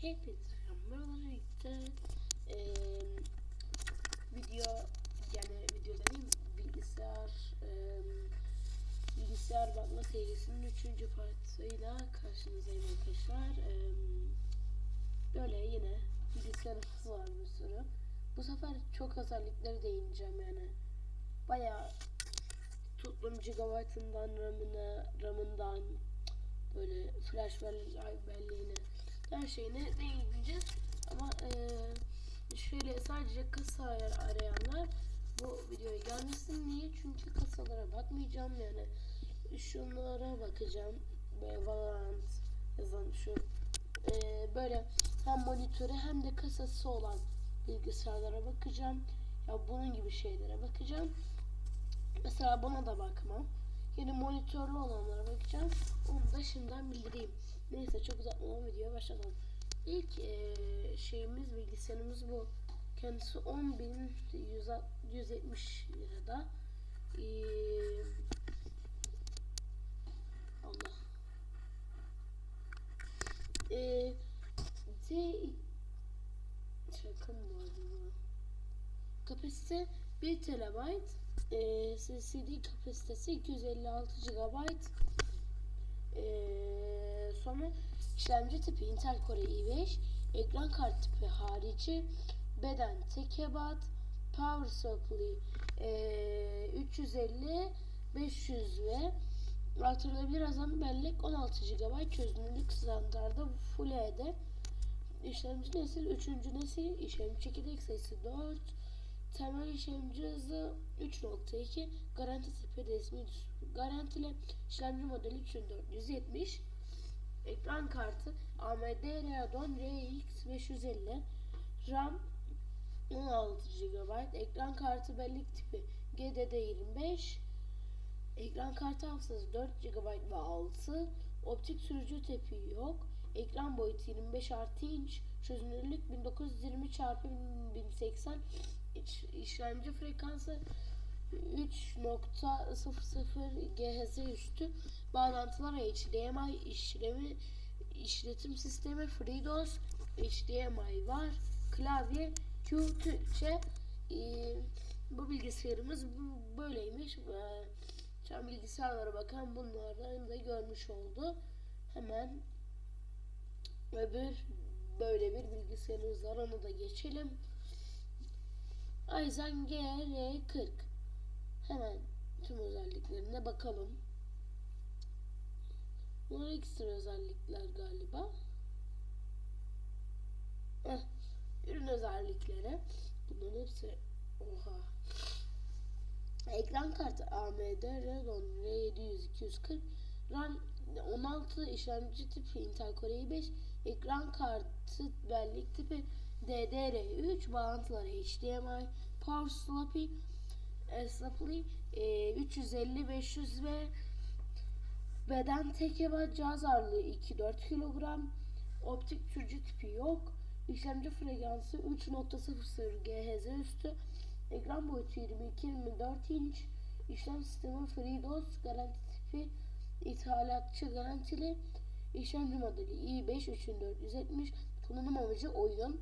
Hepinize merhabalar birlikte eee, video yani video dediğim bilgisayar eee, bilgisayar bakma serisinin 3. partıyla karşınızdayım arkadaşlar. Eee, böyle yine bilgisayarımız var bir sürü. Bu sefer çok özellikleri değineceğim yani. Bayağı tuttum gigabaytından RAM'ına, RAM'ından böyle flash bell- belleğine her şeyine değineceğiz. Ama eee şöyle sadece kasa ar- arayanlar bu videoya gelmesin. Niye? Çünkü kasalara bakmayacağım yani. Şunlara bakacağım. Böyle Valorant yazan şu eee, böyle hem monitörü hem de kasası olan bilgisayarlara bakacağım. Ya bunun gibi şeylere bakacağım. Mesela buna da bakmam. Yine monitörlü olanlara bakacağım. Onu da şimdiden bildireyim. Neyse çok uzatmadan videoya başlayalım. İlk eee, şeyimiz bilgisayarımız bu. Kendisi 10.170 lirada. Eee, Allah. Eee D şaka mı bu? Kapasite 1 TB. Eee CD kapasitesi 256 GB. Ee, sonra işlemci tipi Intel Core i5, ekran kart tipi harici, beden tekebat, power supply ee, 350, 500 ve artırılabilir azami bellek 16 GB çözünürlük standardı Full HD. İşlemci nesil 3. nesil, işlemci çekirdek sayısı 4, temel işlemci hızı 3.2, garanti düz- garantili işlemci modeli 3470, ekran kartı AMD Radeon RX 550, RAM 16 GB, ekran kartı bellek tipi GDD25, ekran kartı hafızası 4 GB ve 6, optik sürücü tipi yok, ekran boyutu 25 artı inç, çözünürlük 1920 x 1080, işlemci frekansı 3.00 GHz üstü. Bağlantılar HDMI işlemi işletim sistemi FreeDOS HDMI var klavye Q Türkçe. Ee, bu bilgisayarımız böyleymiş. Ee, şu bilgisayarlara bakan bunlardan da görmüş oldu. Hemen öbür böyle bir bilgisayarımız var onu da geçelim Ryzen GR40 Hemen tüm özelliklerine bakalım. Bunlar ekstra özellikler galiba. Heh, ürün özellikleri. Bunların hepsi oha. Ekran kartı AMD Radeon R700 240 RAM 16 işlemci tipi Intel Core i5 ekran kartı bellek tipi DDR3 bağlantılar HDMI Power Sloppy e, 350 500 ve beden tekeba cihaz ağırlığı 2-4 kilogram optik sürücü tipi yok işlemci frekansı 3.00 GHz üstü ekran boyutu 22-24 inç işlem sistemi FreeDOS garanti tipi ithalatçı garantili işlemci modeli i5 3470 kullanım amacı oyun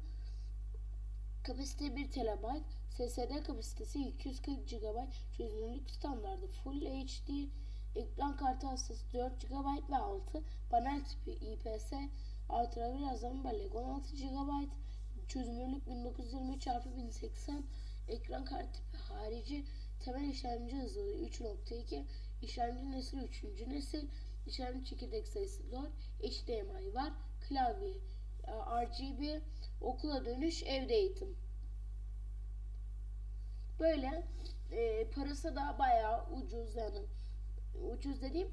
Kapasite 1 TB, SSD kapasitesi 240 GB, çözünürlük standardı Full HD, ekran kartı hastası 4 GB ve 6, panel tipi IPS, artırabilir azami bellek 16 GB, çözünürlük 1920 x 1080, ekran kartı tipi harici, temel işlemci hızı 3.2, işlemci nesil 3. nesil, işlemci çekirdek sayısı 4, HDMI var, klavye RGB, okula dönüş, evde eğitim. Böyle e, parası da bayağı ucuz yani ucuz dediğim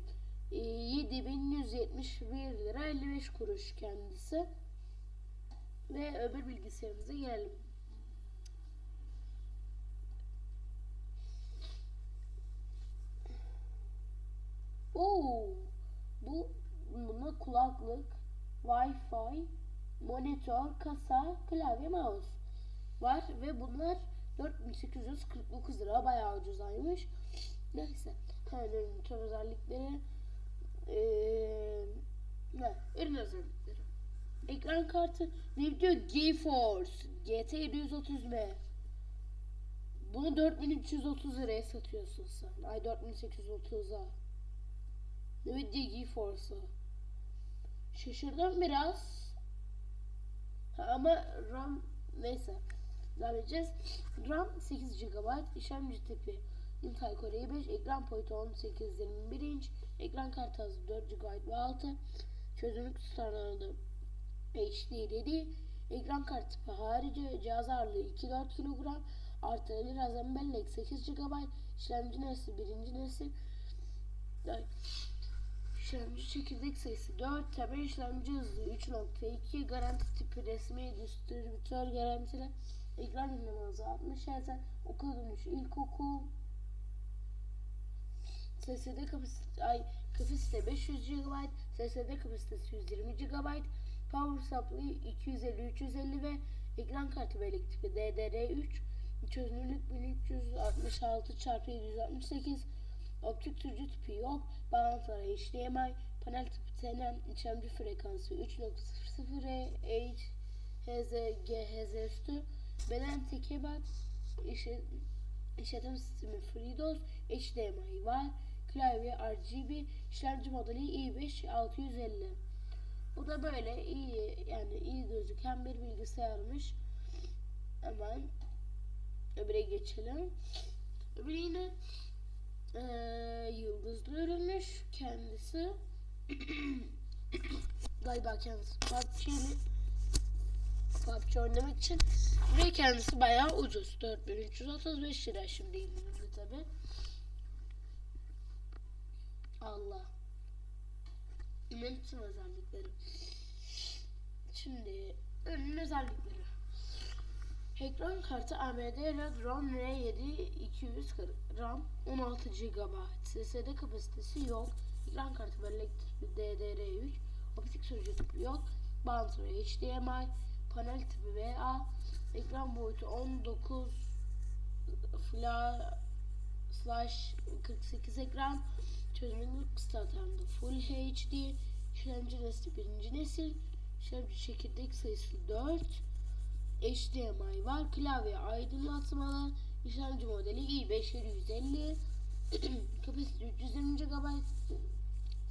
e, 7171 lira 55 kuruş kendisi. Ve öbür bilgisayarımıza gelelim. Oo, bu buna kulaklık, Wi-Fi, monitör, kasa, klavye, mouse var ve bunlar 4849 lira bayağı ucuzaymış. Neyse. Hemen ürün özellikleri. Ee, ne? Ürün özellikleri. Ekran kartı ne diyor? GeForce GT 730M. Bunu 4330 liraya satıyorsun sen. Ay 4830'a. Nvidia GeForce'u. Şaşırdım biraz. Ama RAM neyse. Devam edeceğiz. RAM 8 GB, işlemci tipi Intel Core i5, ekran boyutu 18-21 inç, ekran kartı hızı 4 GB ve 6, çözünürlük standartı HD dedi. Ekran kartı tipi harici cihaz ağırlığı 2-4 kilogram. Artı RAM bellek 8 GB. İşlemci nesli birinci nesil. İşlemci çekirdek sayısı 4. Temel işlemci hızı 3.2. Garanti tipi resmi distribütör garantili. Ekran dinleme hızı 60 Hz. Okul dönüşü ilkokul. SSD kapasite, ay, kapasite 500 GB, SSD kapasitesi 120 GB, Power Supply 250-350 ve ekran kartı bellek tipi DDR3, çözünürlük 1366 x 768, optik sürücü tipi yok, bağlantıları HDMI, panel tipi TNM, işlemci frekansı 3.00 Hz, GHz üstü, beden tekebat, işe, işletim sistemi FreeDOS, HDMI var, klavye RGB, işlemci modeli i5 650. Bu da böyle iyi yani iyi gözüken bir bilgisayarmış. Hemen öbüre geçelim. Öbürü yine eee yıldızlı ürünmüş kendisi. Galiba kendisi PUBG'li. PUBG oynamak için ve kendisi bayağı ucuz. 4335 lira şimdi indirimli tabi. Allah. Ürünün tüm özellikleri. Şimdi ürünün özellikleri. Ekran kartı AMD Radeon R7 240 RAM 16 GB SSD kapasitesi yok. Ekran kartı bellek tipi DDR3 optik sürücü tipi yok. Bağlantıları HDMI panel tipi VA ekran boyutu 19 fla slash 48 ekran çözünürlük standartında Full HD işlemci nesli birinci nesil işlemci çekirdek sayısı 4 HDMI var klavye aydınlatmalı işlemci modeli i5 750 kapasite 320 GB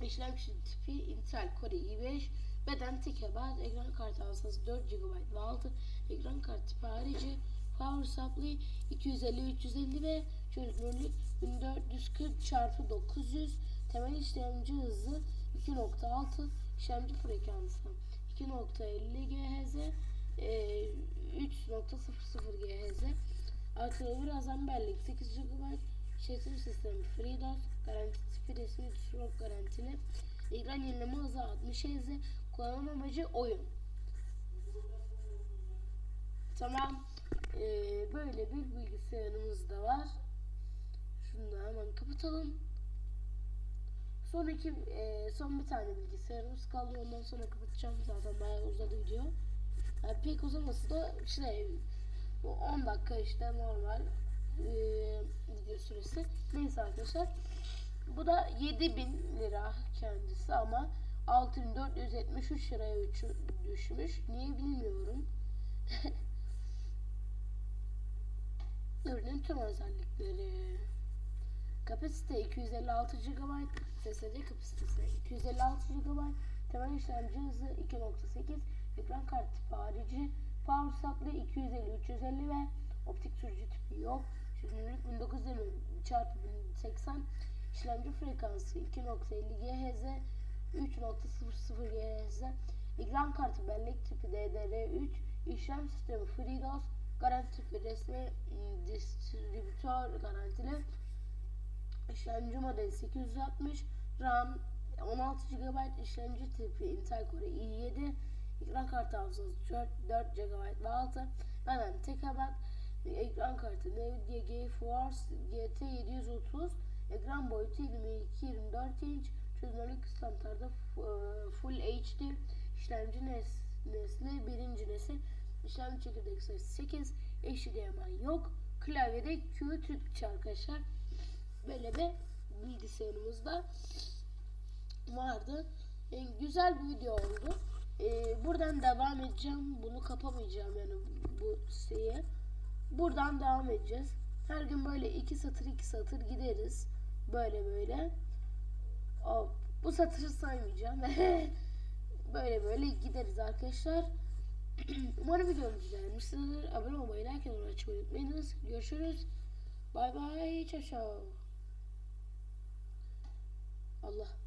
işlemci tipi Intel Core i5 beden TKB ekran kartı hafızası 4 GB ve 6 ekran kartı tipi harici Power Supply 250-350 ve çözünürlük 1440 x 900 temel işlemci hızı 2.6 işlemci frekansı 2.50 GHz e, 3.00 GHz artı birazdan bellek 8 GB işletim sistemi FreeDOS garanti tipi resmi Stroke garantili. Ekran yenileme hızı 60 Hz kullanım amacı oyun. Tamam. Ee, böyle bir bilgisayarımız da var. Şunu da hemen kapatalım. Son iki e, son bir tane bilgisayarımız kaldı. Ondan sonra kapatacağım. Zaten bayağı uzadı video yani pek uzaması da işte bu 10 dakika işte normal e, video süresi. Neyse arkadaşlar bu da 7000 lira kendisi ama 6473 liraya düşmüş. Niye bilmiyorum. Ürünün tüm özellikleri. Kapasite 256 GB SSD kapasitesi 256 GB temel işlemci hızı 2.8 ekran kartı tipi harici power supply 250 350 ve optik sürücü tipi yok. Çözünürlük 1920 çarpı 1080 işlemci frekansı 2.50 GHz 3.00 GHz ekran kartı bellek tipi DDR3 işlem sistemi FreeDOS garanti tipi resmi distribütör garantili. İşlemci modeli 860 RAM 16 GB işlemci tipi Intel Core i7 ekran kartı hafızası 4, 4 GB ve 6 benden tek abat ekran kartı Nvidia GeForce GT 730 ekran boyutu 22-24 inç. Çözünürlük standartı f- Full HD işlemci nes- nesli birinci nesil. İşlemci çekirdek sayısı 8 HDMI yok. Klavyede Q Türkçe arkadaşlar. Böyle bir bilgisayarımızda vardı. E, güzel bir video oldu. E, buradan devam edeceğim. Bunu kapamayacağım yani bu siteye. Buradan devam edeceğiz. Her gün böyle iki satır iki satır gideriz. Böyle böyle. Hop. Bu satırı saymayacağım. böyle böyle gideriz arkadaşlar. Umarım videomuzu beğenmişsinizdir. Abone olmayı, like atmayı açmayı unutmayınız. Görüşürüz. Bay bay. Ciao. Allah.